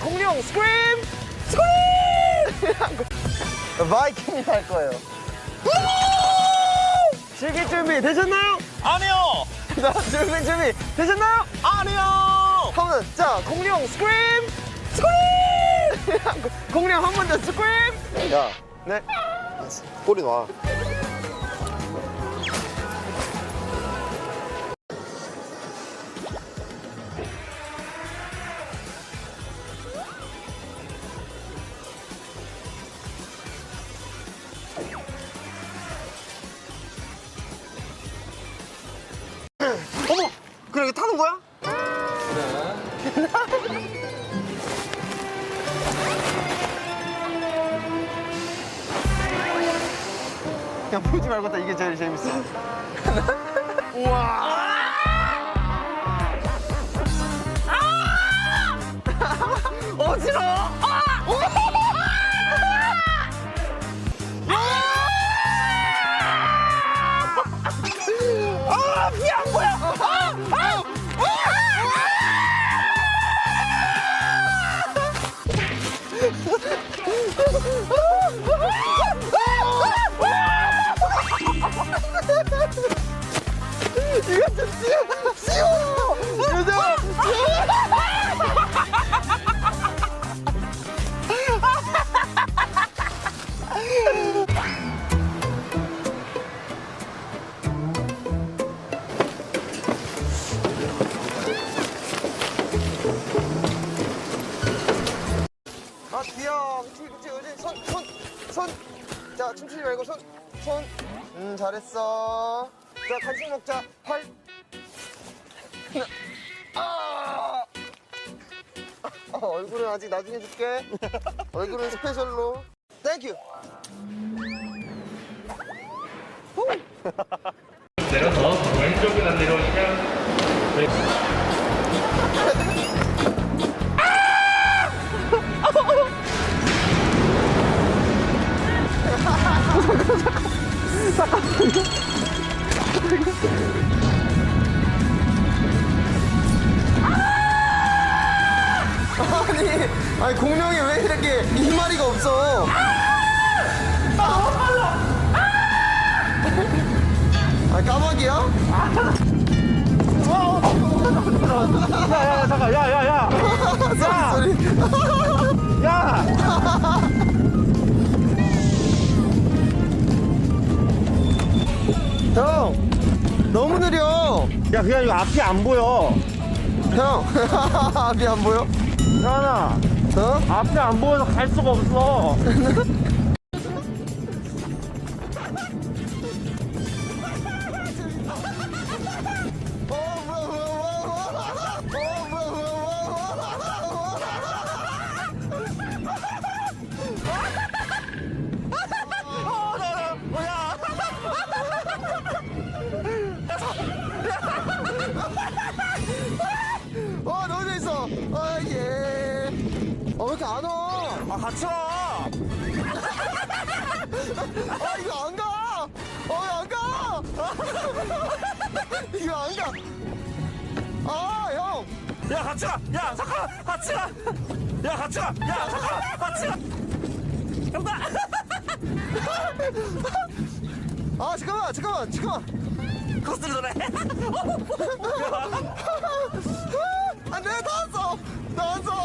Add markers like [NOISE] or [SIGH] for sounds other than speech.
공룡 스크림! 스크림! 바이킹이 할 거예요. 즐길 준비 되셨나요? 아니요! 자, 즐길 준비 되셨나요? 아니요! 하면 자, 공룡 스크림! 스크림! [LAUGHS] 공룡 한 번 더 스크림! 야, 네. 꼬리 놔. 타는 거야? [LAUGHS] 그냥 보지 말고 다 이게 제일 재밌어. [LAUGHS] 우와! [LAUGHS] 어지러워! 아, 피안 보여! 아! 쉬워! 아, 손. 자, 춤추지 말고 손, 손. 음, 잘했어. 자, 간식 먹자. 팔. 아! 어, 얼굴은 아직 나중에 줄게. 얼굴은 스페셜로. 땡큐. 내려서 왼쪽으로 내려오시면 아니, 아니, 공룡이 왜 이렇게 이 마리가 없어? 아, 까마귀야? 야야야 잠깐 야야야 소리, 소리. 야! 형, 너무 느려. 야 그냥 이거 앞이 안 보여 형, [LAUGHS] 앞이 안 보여? 현아 어? 앞이 안 보여서 갈 수가 없어 어, [LAUGHS] 안 와? 아 같이 와 아, 이거 안 가! 어, 이거 안 가! 이거 안 가! 아, 형! 야 같이 가 야 잠깐 같이 가 야 같이 가 야 잠깐 같이 가 형다 아, 잠깐만, 잠깐만, 잠깐만! 코스를 도네 안 돼, 다 왔어! 다 왔어!